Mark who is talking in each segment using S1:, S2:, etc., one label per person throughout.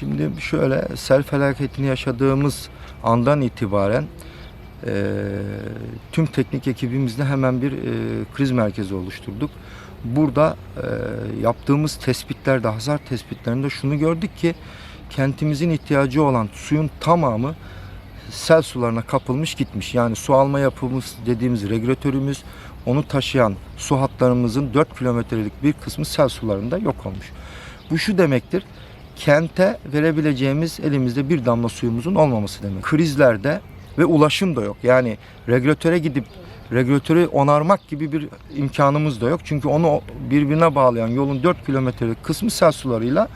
S1: Şimdi şöyle sel felaketini yaşadığımız andan itibaren e, tüm teknik ekibimizle hemen bir e, kriz merkezi oluşturduk. Burada e, yaptığımız tespitlerde, hasar tespitlerinde şunu gördük ki kentimizin ihtiyacı olan suyun tamamı sel sularına kapılmış gitmiş. Yani su alma yapımız dediğimiz regülatörümüz, onu taşıyan su hatlarımızın 4 kilometrelik bir kısmı sel sularında yok olmuş. Bu şu demektir, kente verebileceğimiz elimizde bir damla suyumuzun olmaması demek. Krizlerde ve ulaşım da yok. Yani regülatöre gidip regülatörü onarmak gibi bir imkanımız da yok. Çünkü onu birbirine bağlayan yolun 4 kilometrelik kısmı sel sularıyla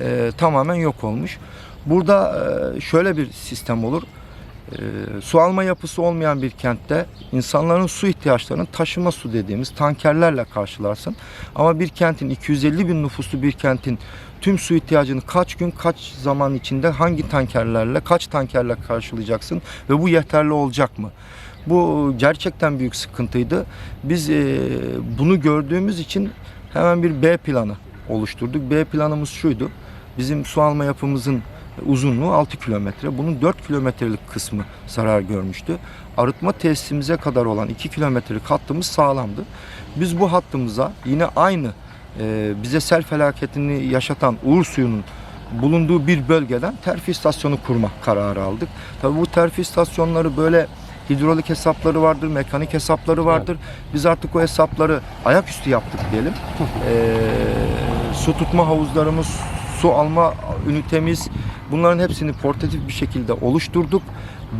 S1: e, tamamen yok olmuş. Burada e, şöyle bir sistem olur. E, su alma yapısı olmayan bir kentte insanların su ihtiyaçlarını taşıma su dediğimiz tankerlerle karşılarsın. Ama bir kentin 250 bin nüfuslu bir kentin tüm su ihtiyacını kaç gün kaç zaman içinde hangi tankerlerle kaç tankerle karşılayacaksın ve bu yeterli olacak mı? Bu gerçekten büyük sıkıntıydı. Biz e, bunu gördüğümüz için hemen bir B planı oluşturduk. B planımız şuydu. Bizim su alma yapımızın uzunluğu 6 kilometre. Bunun 4 kilometrelik kısmı zarar görmüştü. Arıtma tesisimize kadar olan 2 kilometrelik hattımız sağlamdı. Biz bu hattımıza yine aynı e, bize sel felaketini yaşatan Uğur suyunun bulunduğu bir bölgeden terfi istasyonu kurmak kararı aldık. Tabii bu terfi istasyonları böyle hidrolik hesapları vardır, mekanik hesapları vardır. Biz artık o hesapları ayaküstü yaptık diyelim. Ee, su tutma havuzlarımız, su alma ünitemiz bunların hepsini portatif bir şekilde oluşturduk.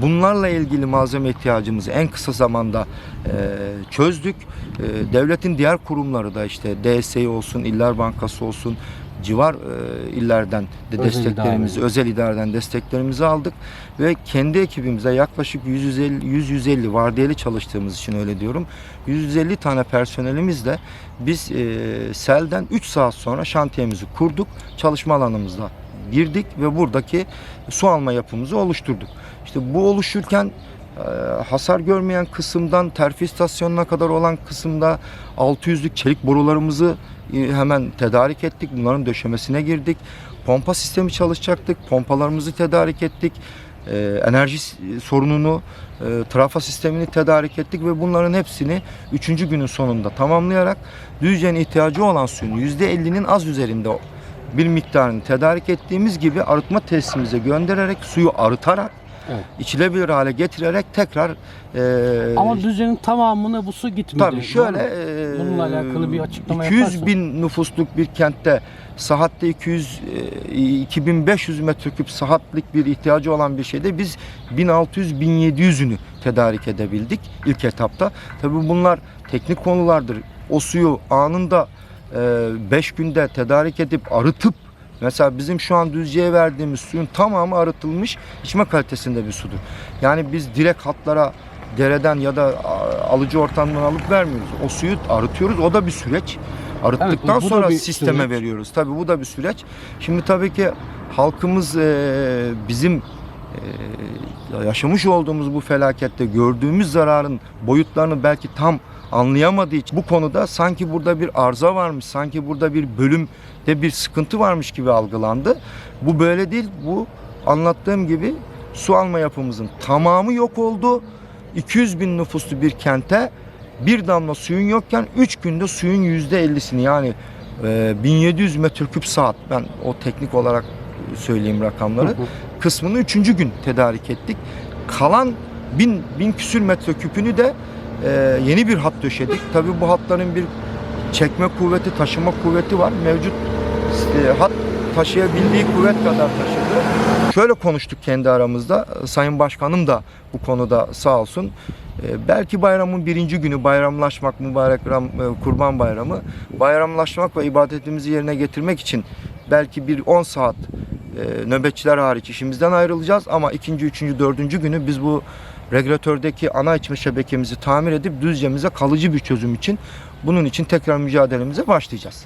S1: Bunlarla ilgili malzeme ihtiyacımızı en kısa zamanda e, çözdük. E, devletin diğer kurumları da işte DSİ olsun, İller Bankası olsun, civar e, illerden de
S2: Özel
S1: desteklerimizi,
S2: idare.
S1: özel idareden desteklerimizi aldık ve kendi ekibimize yaklaşık 150 150 vardiyeli çalıştığımız için öyle diyorum. 150 tane personelimizle biz e, selden 3 saat sonra şantiyemizi kurduk. Çalışma alanımızda girdik ve buradaki su alma yapımızı oluşturduk. İşte bu oluşurken hasar görmeyen kısımdan terfi istasyonuna kadar olan kısımda 600'lük çelik borularımızı e, hemen tedarik ettik. Bunların döşemesine girdik. Pompa sistemi çalışacaktık. Pompalarımızı tedarik ettik. E, enerji sorununu, e, trafa sistemini tedarik ettik ve bunların hepsini 3. günün sonunda tamamlayarak Düzce'nin ihtiyacı olan suyun %50'nin az üzerinde bir miktarını tedarik ettiğimiz gibi arıtma tesisimize göndererek suyu arıtarak
S2: Evet.
S1: içilebilir hale getirerek tekrar e,
S2: Ama Düzce'nin tamamına bu su gitmedi.
S1: Tabii şöyle e,
S2: Bununla alakalı bir açıklama
S1: 200
S2: yaparsan.
S1: bin nüfusluk bir kentte sahatte 200 e, 2500 metreküp saatlik bir ihtiyacı olan bir şeyde biz 1600 1700'ünü tedarik edebildik ilk etapta. Tabii bunlar teknik konulardır. O suyu anında 5 günde tedarik edip arıtıp Mesela bizim şu an Düzce'ye verdiğimiz suyun tamamı arıtılmış içme kalitesinde bir sudur. Yani biz direkt hatlara dereden ya da alıcı ortamdan alıp vermiyoruz. O suyu arıtıyoruz. O da bir süreç. Arıttıktan
S2: Evet, bu- bu
S1: sonra sisteme
S2: süreç.
S1: veriyoruz. Tabii bu da bir süreç. Şimdi tabii ki halkımız e, bizim e, yaşamış olduğumuz bu felakette gördüğümüz zararın boyutlarını belki tam anlayamadığı için bu konuda sanki burada bir arıza varmış, sanki burada bir bölümde bir sıkıntı varmış gibi algılandı. Bu böyle değil. Bu anlattığım gibi su alma yapımızın tamamı yok oldu. 200 bin nüfuslu bir kente bir damla suyun yokken 3 günde suyun %50'sini yani e, 1700 metreküp saat ben o teknik olarak söyleyeyim rakamları. Kısmını 3. gün tedarik ettik. Kalan 1000 bin küsür metreküpünü de e, yeni bir hat döşedik. Tabii bu hatların bir çekme kuvveti, taşıma kuvveti var. Mevcut e, hat taşıyabildiği kuvvet kadar taşıdı. Şöyle konuştuk kendi aramızda. Sayın Başkanım da bu konuda sağ olsun. E, belki bayramın birinci günü bayramlaşmak, mübarek Ram- e, kurban bayramı. Bayramlaşmak ve ibadetimizi yerine getirmek için belki bir 10 saat e, nöbetçiler hariç işimizden ayrılacağız. Ama ikinci, üçüncü, dördüncü günü biz bu regülatördeki ana içme şebekemizi tamir edip düzcemize kalıcı bir çözüm için bunun için tekrar mücadelemize başlayacağız.